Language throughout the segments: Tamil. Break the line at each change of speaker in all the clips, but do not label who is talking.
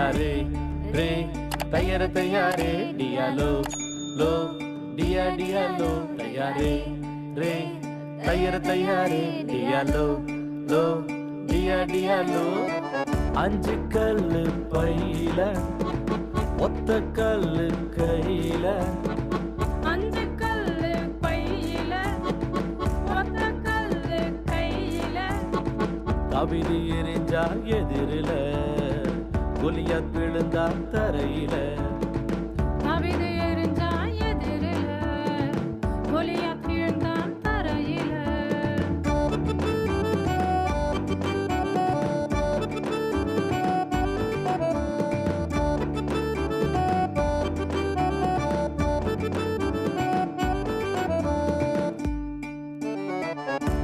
तैयारे रे तैयार तैयारे डिया लो लो डिया डिया लो तैयारे रे तैयार तैयारे डिया लो लो डिया डिया लो அஞ்சு கல்லு பையில ஒத்த கல்லு கையில
அஞ்சு கல்லு பையில ஒத்த கல்லு கையில
கவிதை எரிஞ்சா எதிரில குலியத் விழுந்தா தரையில.
கவிதை எரிஞ்சா எதிரில. கொலியா கீழ்ந்தான் தரையில.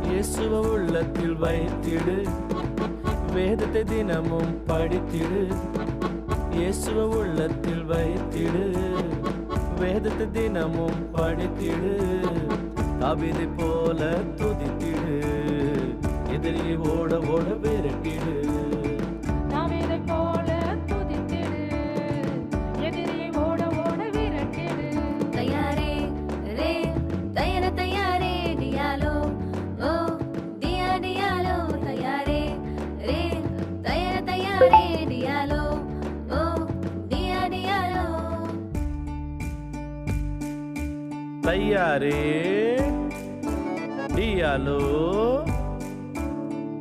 இயேசுவ உள்ளத்தில் வைத்திடு. வேதத்தை தினமும் படித்திடு. இயேசுவ உள்ளத்தில் வைத்திடு. வேதத்தை தினமும் படித்திடு. கவிதை போல துதித்திடு.
எதிரியை ஓட ஓட விரட்டிடு.
తయారే
డియాలో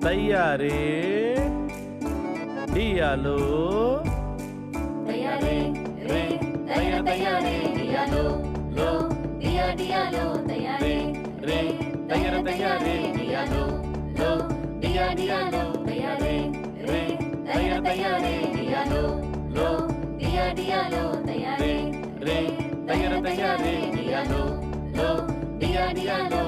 తయారే డియాలో తయారే రే తయారే తయారే డియాలో లో డియా డియాలో తయారే రే తయారే తయారే డియాలో లో డియా డియాలో తయారే దియాలో లో దియా దియాలో తయారే రే తయార తయారే దియాలో లో దియా దియాలో